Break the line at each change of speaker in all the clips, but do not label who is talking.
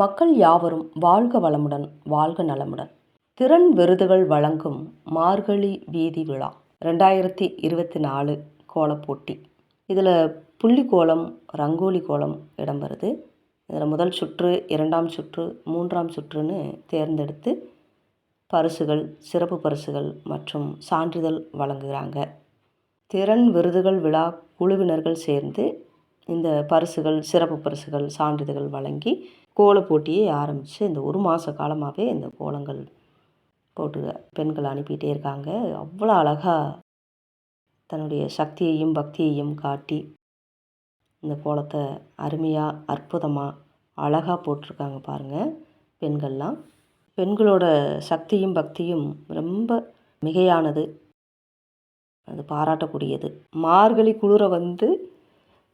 மக்கள் யாவரும் வாழ்க வளமுடன் வாழ்க நலமுடன். திறன் விருதுகள் வழங்கும் மார்கழி வீதி விழா ரெண்டாயிரத்தி இருபத்தி நாலு கோலப்போட்டி இதில் புள்ளி கோலம் ரங்கோலி கோலம் இடம்பெறுது. இதில் முதல் சுற்று இரண்டாம் சுற்று மூன்றாம் சுற்றுன்னு தேர்ந்தெடுத்து பரிசுகள் சிறப்பு பரிசுகள் மற்றும் சான்றிதழ் வழங்குகிறாங்க திறன் விருதுகள் விழா குழுவினர்கள் சேர்ந்து இந்த பரிசுகள் சிறப்பு பரிசுகள் சான்றிதழ்கள் வழங்கி கோல போட்டியை ஆரம்பித்து இந்த ஒரு மாத காலமாகவே இந்த கோலங்கள் போட்டு பெண்கள் அனுப்பிகிட்டே இருக்காங்க. அவ்வளோ அழகாக தன்னுடைய சக்தியையும் பக்தியையும் காட்டி இந்த கோலத்தை அருமையாக அற்புதமாக அழகாக போட்டிருக்காங்க பாருங்கள் பெண்கள்லாம். பெண்களோட சக்தியும் பக்தியும் ரொம்ப மிகையானது. அது பாராட்டக்கூடியது. மார்கழி குளிரை வந்து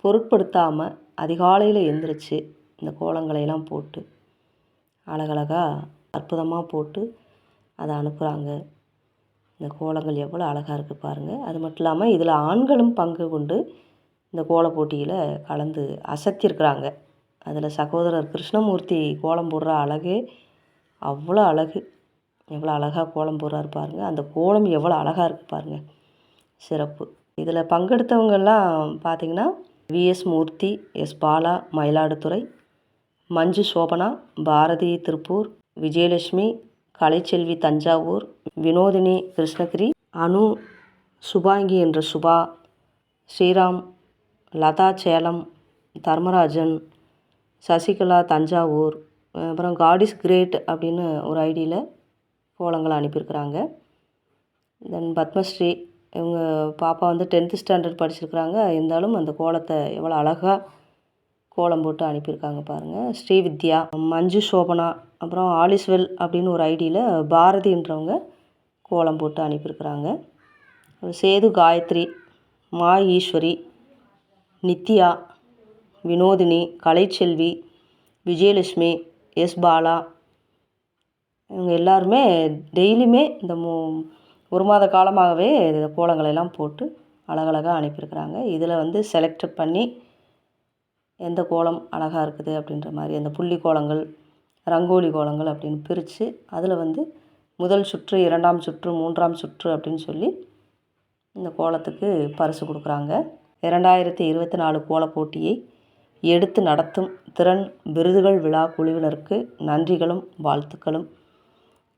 பொருட்படுத்தாமல் அதிகாலையில் எழுந்திரிச்சு இந்த கோலங்களையெல்லாம் போட்டு அழகழகாக அற்புதமாக போட்டு அதை அனுப்புகிறாங்க இந்த கோலங்கள் எவ்வளோ அழகாக இருக்குது பாருங்கள் அது மட்டும் இல்லாமல் இதில் ஆண்களும் பங்கு கொண்டு இந்த கோல போட்டியில் கலந்து அசத்தியிருக்கிறாங்க அதில் சகோதரர் கிருஷ்ணமூர்த்தி கோலம் போடுற அழகே அவ்வளோ அழகு. எவ்வளோ அழகாக கோலம் போடுறாரு பாருங்கள் அந்த கோலம் எவ்வளோ அழகாக இருக்குது பாருங்கள் சிறப்பு. இதில் பங்கெடுத்தவங்கெல்லாம் பார்த்திங்கன்னா விஎஸ் மூர்த்தி எஸ். பாலா மயிலாடுதுறை மஞ்சு சோபனா பாரதி திருப்பூர் விஜயலட்சுமி கலைச்செல்வி தஞ்சாவூர் வினோதினி கிருஷ்ணகிரி அனு சுபாங்கி என்ற சுபா ஸ்ரீராம் லதா சேலம் தர்மராஜன் சசிகலா தஞ்சாவூர் அப்புறம் காடிஸ் கிரேட் அப்படின்னு ஒரு ஐடியில் கோலங்களை அனுப்பியிருக்கிறாங்க. தென் பத்மஸ்ரீ இவங்க பாப்பா வந்து டென்த்து ஸ்டாண்டர்ட் படிச்சிருக்கிறாங்க. இருந்தாலும் அந்த கோலத்தை எவ்வளோ அழகாக கோலம் போட்டு அனுப்பியிருக்காங்க பாருங்கள் ஸ்ரீவித்யா மஞ்சு சோபனா அப்புறம் ஆலிஸ்வெல் அப்படின்னு ஒரு ஐடியில் பாரதின்றவங்க கோலம் போட்டு அனுப்பியிருக்கிறாங்க. சேது காயத்ரி மா ஈஸ்வரி நித்யா வினோதினி கலைச்செல்வி விஜயலட்சுமி எஸ் பாலா இவங்க எல்லாருமே டெய்லியுமே இந்த மூ ஒரு மாத காலமாகவே இந்த கோலங்களை எல்லாம் போட்டு அழகழகாக அனுப்பியிருக்கிறாங்க. இதில் வந்து செலக்ட் பண்ணி எந்த கோலம் அழகாக இருக்குது அப்படின்ற மாதிரி அந்த புள்ளி கோலங்கள் ரங்கோலி கோலங்கள் அப்படின்னு பிரித்து அதில் வந்து முதல் சுற்று இரண்டாம் சுற்று மூன்றாம் சுற்று அப்படின்னு சொல்லி இந்த கோலத்துக்கு பரிசு கொடுக்குறாங்க. இரண்டாயிரத்தி இருபத்தி நாலு கோல போட்டியை எடுத்து நடத்தும் திறன் விருதுகள் விழா குழுவினருக்கு நன்றிகளும் வாழ்த்துக்களும்.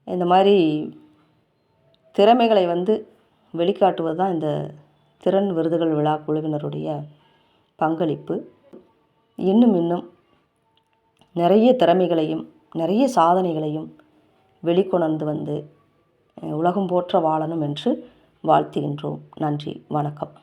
இந்த மாதிரி திறமைகளை வந்து வெளிக்காட்டுவது தான் இந்த திறன் விருதுகள் விழா குழுவினருடைய பங்களிப்பு. இன்னும் இன்னும் நிறைய திறமைகளையும் நிறைய சாதனைகளையும் வெளிக்கொணர்ந்து வந்து உலகம் போற்ற வாழணும் என்று வாழ்த்துகின்றோம். நன்றி வணக்கம்.